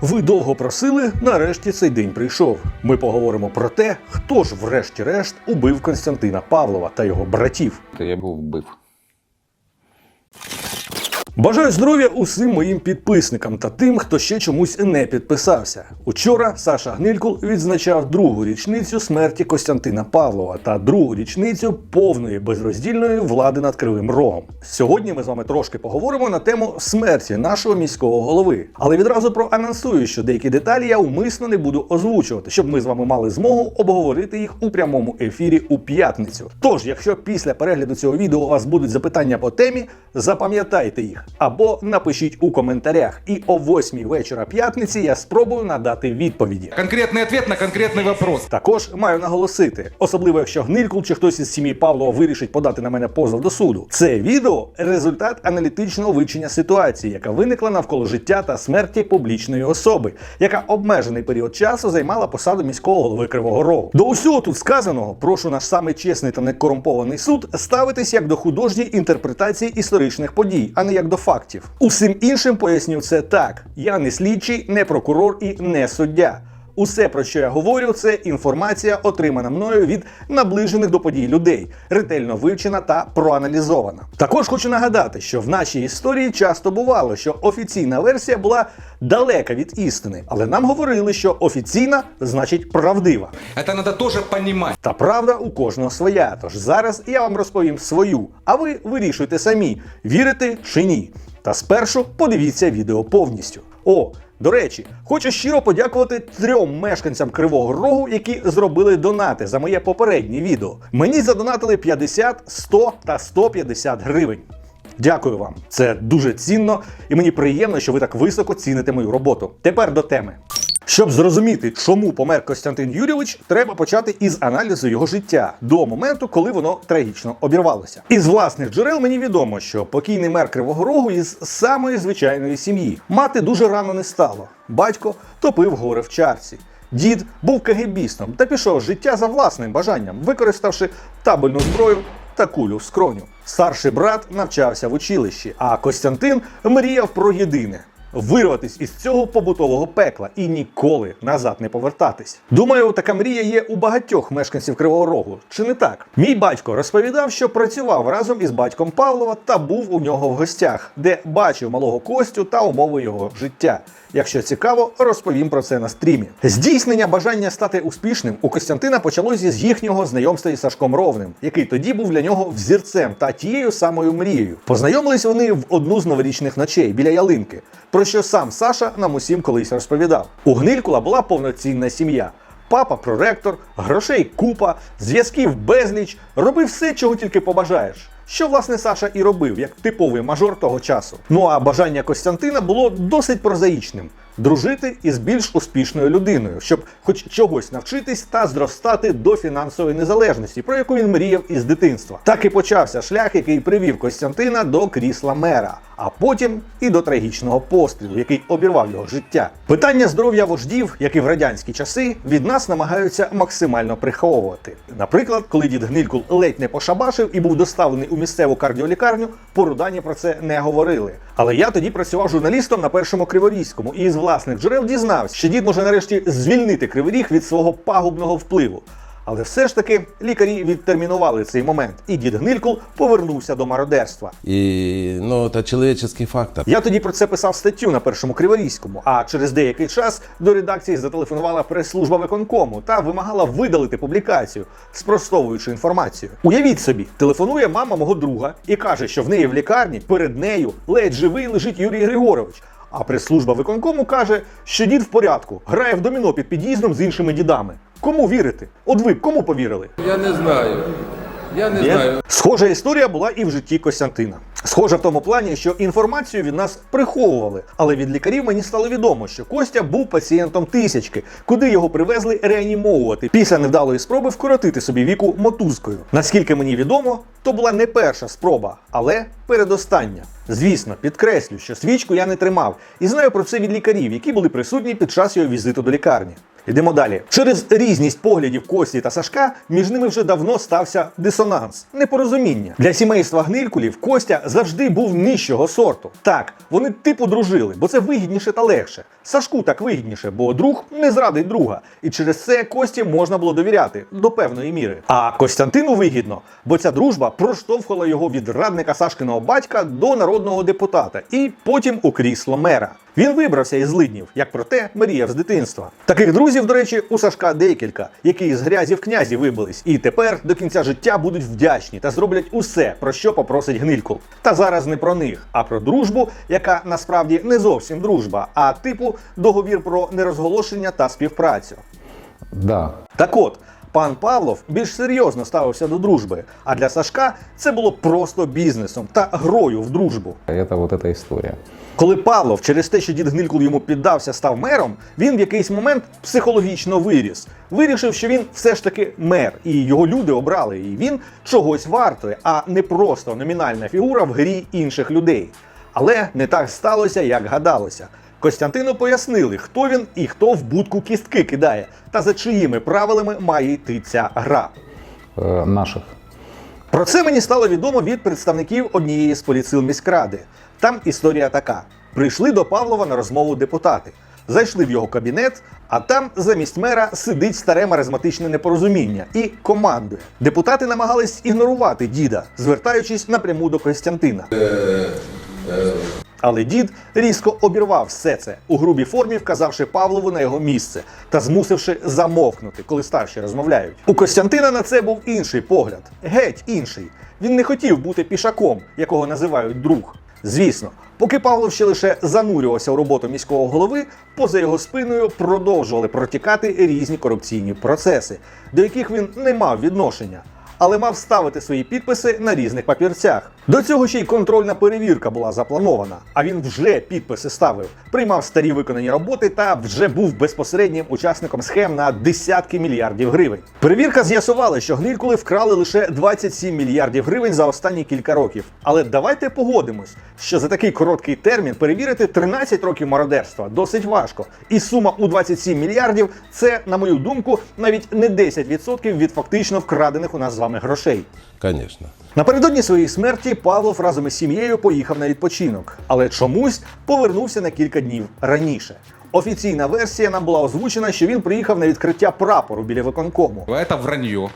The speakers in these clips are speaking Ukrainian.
Ви довго просили, нарешті цей день прийшов. Ми поговоримо про те, хто ж врешті-решт убив Константина Павлова та його братів. Я був вбив. Бажаю здоров'я усім моїм підписникам та тим, хто ще чомусь не підписався. Учора Саша Гнилькул відзначав другу річницю смерті Костянтина Павлова та другу річницю повної безроздільної влади над Кривим Рогом. Сьогодні ми з вами трошки поговоримо на тему смерті нашого міського голови. Але відразу проанонсую, що деякі деталі я умисно не буду озвучувати, щоб ми з вами мали змогу обговорити їх у прямому ефірі у п'ятницю. Тож, якщо після перегляду цього відео у вас будуть запитання по темі, запам'ятайте їх або напишіть у коментарях. І о 8 вечора п'ятниці я спробую надати відповіді. Конкретный ответ на конкретный вопрос. Також маю наголосити, особливо якщо Гнилькул чи хтось із сім'ї Павлова вирішить подати на мене позов до суду. Це відео результат аналітичного вивчення ситуації, яка виникла навколо життя та смерті публічної особи, яка обмежений період часу займала посаду міського голови Кривого Рогу. До усього тут сказаного прошу наш самий чесний та некорумпований суд ставитись як до художньої інтерпретації історичних подій, а не як до фактів. Усім іншим поясню це так: я не слідчий, не прокурор і не суддя. Усе, про що я говорю, це інформація, отримана мною від наближених до подій людей, ретельно вивчена та проаналізована. Також хочу нагадати, що в нашій історії часто бувало, що офіційна версія була далека від істини, але нам говорили, що офіційна значить правдива. Это надо тоже понимать. Та правда у кожного своя. Тож зараз я вам розповім свою, а ви вирішуйте самі, вірите чи ні. Та спершу подивіться відео повністю. О, до речі, хочу щиро подякувати трьом мешканцям Кривого Рогу, які зробили донати за моє попереднє відео. Мені задонатили 50, 100 та 150 гривень. Дякую вам. Це дуже цінно, і мені приємно, що ви так високо ціните мою роботу. Тепер до теми. Щоб зрозуміти, чому помер Костянтин Юрійович, треба почати із аналізу його життя до моменту, коли воно трагічно обірвалося. Із власних джерел мені відомо, що покійний мер Кривого Рогу із самої звичайної сім'ї. Мати дуже рано не стало. Батько топив гори в чарці. Дід був кагебістом та пішов життя за власним бажанням, використавши табельну зброю та кулю в скроню. Старший брат навчався в училищі, а Костянтин мріяв про єдине вирватись із цього побутового пекла і ніколи назад не повертатись. Думаю, така мрія є у багатьох мешканців Кривого Рогу. Чи не так? Мій батько розповідав, що працював разом із батьком Павлова та був у нього в гостях, де бачив малого Костю та умови його життя. Якщо цікаво, розповім про це на стрімі. Здійснення бажання стати успішним у Костянтина почалося з їхнього знайомства із Сашком Ровним, який тоді був для нього взірцем та тією самою мрією. Познайомились вони в одну з новорічних ночей біля ялинки, про що сам Саша нам усім колись розповідав. У Гнилькула була повноцінна сім'я. Папа проректор, грошей купа, зв'язків безліч, робив все, чого тільки побажаєш. Що власне Саша і робив, як типовий мажор того часу. Ну а бажання Костянтина було досить прозаїчним дружити із більш успішною людиною, щоб хоч чогось навчитись та зростати до фінансової незалежності, про яку він мріяв із дитинства. Так і почався шлях, який привів Костянтина до крісла мера, а потім і до трагічного пострілу, який обірвав його життя. Питання здоров'я вождів, як і в радянські часи, від нас намагаються максимально приховувати. Наприклад, коли дід Гнилькул ледь не пошабашив і був доставлений у місцеву кардіолікарню, по Рудані про це не говорили. Але я тоді працював журналістом на першому Криворізькому і з власних джерел дізнався, що дід може нарешті звільнити Кривий Ріг від свого пагубного впливу. Але все ж таки лікарі відтермінували цей момент, і дід Гнилькул повернувся до мародерства. И, ну, это человеческий фактор. Я тоді про це писав статтю на першому Криворізькому, а через деякий час до редакції зателефонувала прес-служба виконкому та вимагала видалити публікацію, спростовуючи інформацію. Уявіть собі, телефонує мама мого друга і каже, що в неї в лікарні перед нею ледь живий лежить Юрій Григорович. А прес-служба виконкому каже, що дід в порядку, грає в доміно під під'їздом з іншими дідами. Кому вірити? От ви кому повірили? Я не знаю. Я не Є? знаю. Схожа історія була і в житті Костянтина. Схожа в тому плані, що інформацію від нас приховували, але від лікарів мені стало відомо, що Костя був пацієнтом тисячки, куди його привезли реанімовувати після невдалої спроби вкоротити собі віку мотузкою. Наскільки мені відомо, то була не перша спроба, але передостання. Звісно, підкреслю, що свічку я не тримав і знаю про це від лікарів, які були присутні під час його візиту до лікарні. Йдемо далі. Через різність поглядів Кості та Сашка між ними вже давно стався дисонанс, непорозуміння. Для сімейства гнилькулів Костя завжди був нижчого сорту. Так, вони типу дружили, бо це вигідніше та легше. Сашку так вигідніше, бо друг не зрадить друга. І через це Кості можна було довіряти до певної міри. А Костянтину вигідно, бо ця дружба проштовхувала його від радника Сашкиного батька до народного депутата і потім у крісло мера. Він вибрався із злиднів, як про те мріяв з дитинства. Таких друзів, до речі, у Сашка декілька, які з грязі в князі вибились, і тепер до кінця життя будуть вдячні та зроблять усе, про що попросить гнильку. Та зараз не про них, а про дружбу, яка насправді не зовсім дружба, а типу договір про нерозголошення та співпрацю. Да, Так от, пан Павлов більш серйозно ставився до дружби, а для Сашка це було просто бізнесом та грою в дружбу. это вот эта история. Коли Павлов через те, що дід Гнилькул йому піддався, став мером, він в якийсь момент психологічно виріс. Вирішив, що він все ж таки мер, і його люди обрали, і він чогось вартує, а не просто номінальна фігура в грі інших людей. Але не так сталося, як гадалося. Костянтину пояснили, хто він і хто в будку кістки кидає, та за чиїми правилами має йти ця гра. Э, наших. Про це мені стало відомо від представників однієї з поліцил міськради. Там історія така: прийшли до Павлова на розмову депутати, зайшли в його кабінет, а там замість мера сидить старе маразматичне непорозуміння і командує. Депутати намагались ігнорувати діда, звертаючись напряму до Костянтина. Але дід різко обірвав все це у грубій формі, вказавши Павлову на його місце та змусивши замовкнути, коли старші розмовляють. У Костянтина на це був інший погляд, геть інший. Він не хотів бути пішаком, якого називають друг. Звісно, поки Павлов ще лише занурювався у роботу міського голови, поза його спиною продовжували протікати різні корупційні процеси, до яких він не мав відношення але мав ставити свої підписи на різних папірцях. До цього ще й контрольна перевірка була запланована, а він вже підписи ставив, приймав старі виконані роботи та вже був безпосереднім учасником схем на десятки мільярдів гривень. Перевірка з'ясувала, що гнилькули вкрали лише 27 мільярдів гривень за останні кілька років. Але давайте погодимось, що за такий короткий термін перевірити 13 років мародерства досить важко. І сума у 27 мільярдів це, на мою думку, навіть не 10% від фактично вкрадених у нас з вами грошей. Конечно. Напередодні своєї смерті Павлов разом із сім'єю поїхав на відпочинок, але чомусь повернувся на кілька днів раніше. Офіційна версія нам була озвучена, що він приїхав на відкриття прапору біля виконкому. Це вранье.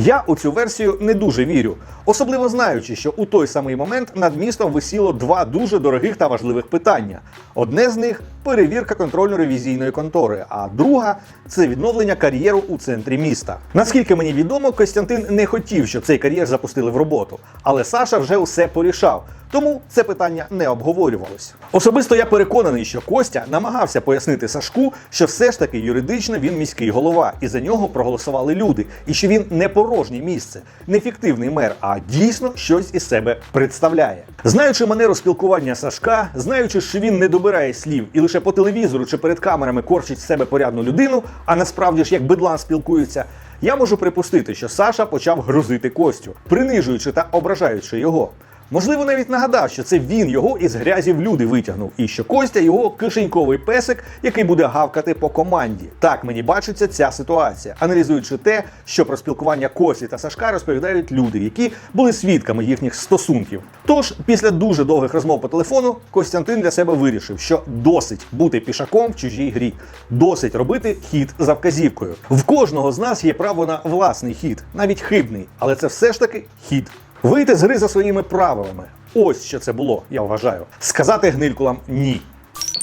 Я у цю версію не дуже вірю, особливо знаючи, що у той самий момент над містом висіло два дуже дорогих та важливих питання. Одне з них перевірка контрольно-ревізійної контори, а друга це відновлення кар'єру у центрі міста. Наскільки мені відомо, Костянтин не хотів, щоб цей кар'єр запустили в роботу, але Саша вже усе порішав. Тому це питання не обговорювалось. Особисто я переконаний, що Костя намагався пояснити Сашку, що все ж таки юридично він міський голова, і за нього проголосували люди, і що він не порожнє місце, не фіктивний мер, а дійсно щось із себе представляє. Знаючи манеру спілкування Сашка, знаючи, що він не добирає слів і лише по телевізору чи перед камерами корчить з себе порядну людину, а насправді ж як бидлан спілкується. Я можу припустити, що Саша почав грузити Костю, принижуючи та ображаючи його. Можливо, навіть нагадав, що це він його із грязі в люди витягнув, і що Костя його кишеньковий песик, який буде гавкати по команді. Так мені бачиться ця ситуація, аналізуючи те, що про спілкування Кості та Сашка розповідають люди, які були свідками їхніх стосунків. Тож, після дуже довгих розмов по телефону, Костянтин для себе вирішив, що досить бути пішаком в чужій грі, досить робити хід за вказівкою. В кожного з нас є право на власний хід, навіть хибний, але це все ж таки хід. Вийти з гри за своїми правилами. Ось що це було, я вважаю. Сказати гнилькулам ні.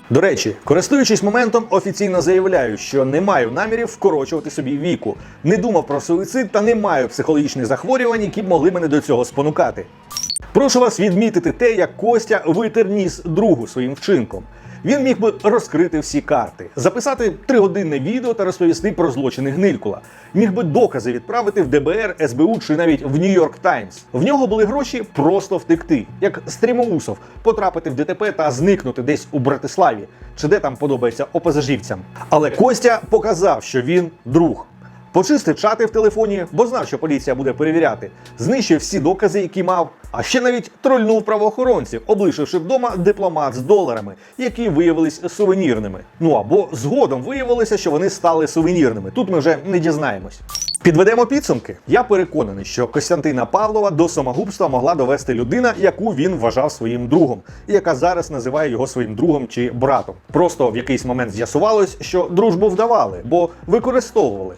До речі, користуючись моментом, офіційно заявляю, що не маю намірів вкорочувати собі віку, не думав про суїцид та не маю психологічних захворювань, які б могли мене до цього спонукати. Прошу вас відмітити те, як Костя витер ніс другу своїм вчинком. Він міг би розкрити всі карти, записати тригодинне відео та розповісти про злочини Гнилькула. Міг би докази відправити в ДБР, СБУ чи навіть в Нью-Йорк Таймс. В нього були гроші просто втекти, як стрімоусов, потрапити в ДТП та зникнути десь у Братиславі, чи де там подобається опозажівцям. Але Костя показав, що він друг. Почистив чати в телефоні, бо знав, що поліція буде перевіряти, знищив всі докази, які мав, а ще навіть трольнув правоохоронців, облишивши вдома дипломат з доларами, які виявились сувенірними. Ну або згодом виявилося, що вони стали сувенірними. Тут ми вже не дізнаємось. Підведемо підсумки. Я переконаний, що Костянтина Павлова до самогубства могла довести людина, яку він вважав своїм другом, і яка зараз називає його своїм другом чи братом. Просто в якийсь момент з'ясувалось, що дружбу вдавали, бо використовували.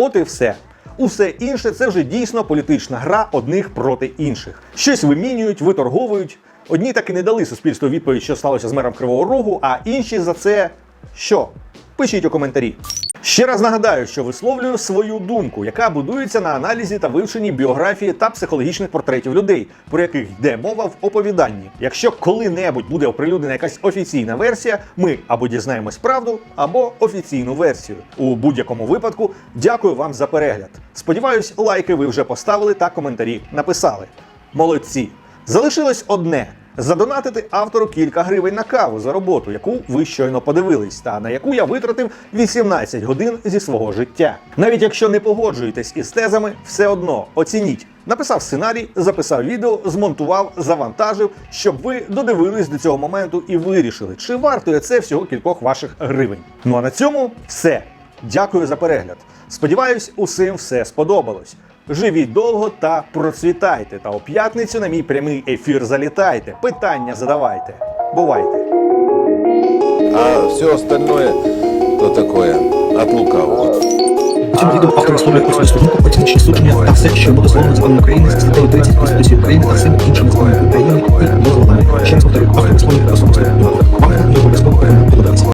От і все. Усе інше це вже дійсно політична гра одних проти інших. Щось вимінюють, виторговують. Одні так і не дали суспільству відповідь, що сталося з мером Кривого Рогу, а інші за це що? Пишіть у коментарі. Ще раз нагадаю, що висловлюю свою думку, яка будується на аналізі та вивченні біографії та психологічних портретів людей, про яких йде мова в оповіданні. Якщо коли-небудь буде оприлюднена якась офіційна версія, ми або дізнаємось правду, або офіційну версію. У будь-якому випадку дякую вам за перегляд. Сподіваюсь, лайки ви вже поставили та коментарі написали. Молодці! Залишилось одне. Задонатити автору кілька гривень на каву за роботу, яку ви щойно подивились, та на яку я витратив 18 годин зі свого життя. Навіть якщо не погоджуєтесь із тезами, все одно оцініть. Написав сценарій, записав відео, змонтував, завантажив, щоб ви додивились до цього моменту і вирішили, чи вартує це всього кількох ваших гривень. Ну а на цьому все. Дякую за перегляд. Сподіваюсь, усім все сподобалось. Живіть довго та процвітайте. Та у п'ятницю на мій прямий ефір залітайте. Питання задавайте. Бувайте! А все остальное, то такое, от лукавого. Цьому відео автор висловлює особисту думку, оціночні судження та все, що буде словно законом України з статтею 30 Конституції України та всіми іншими законами України і дозволами. Ще раз повторюю, автор висловлює особисту думку. Варто не обов'язково переглядати.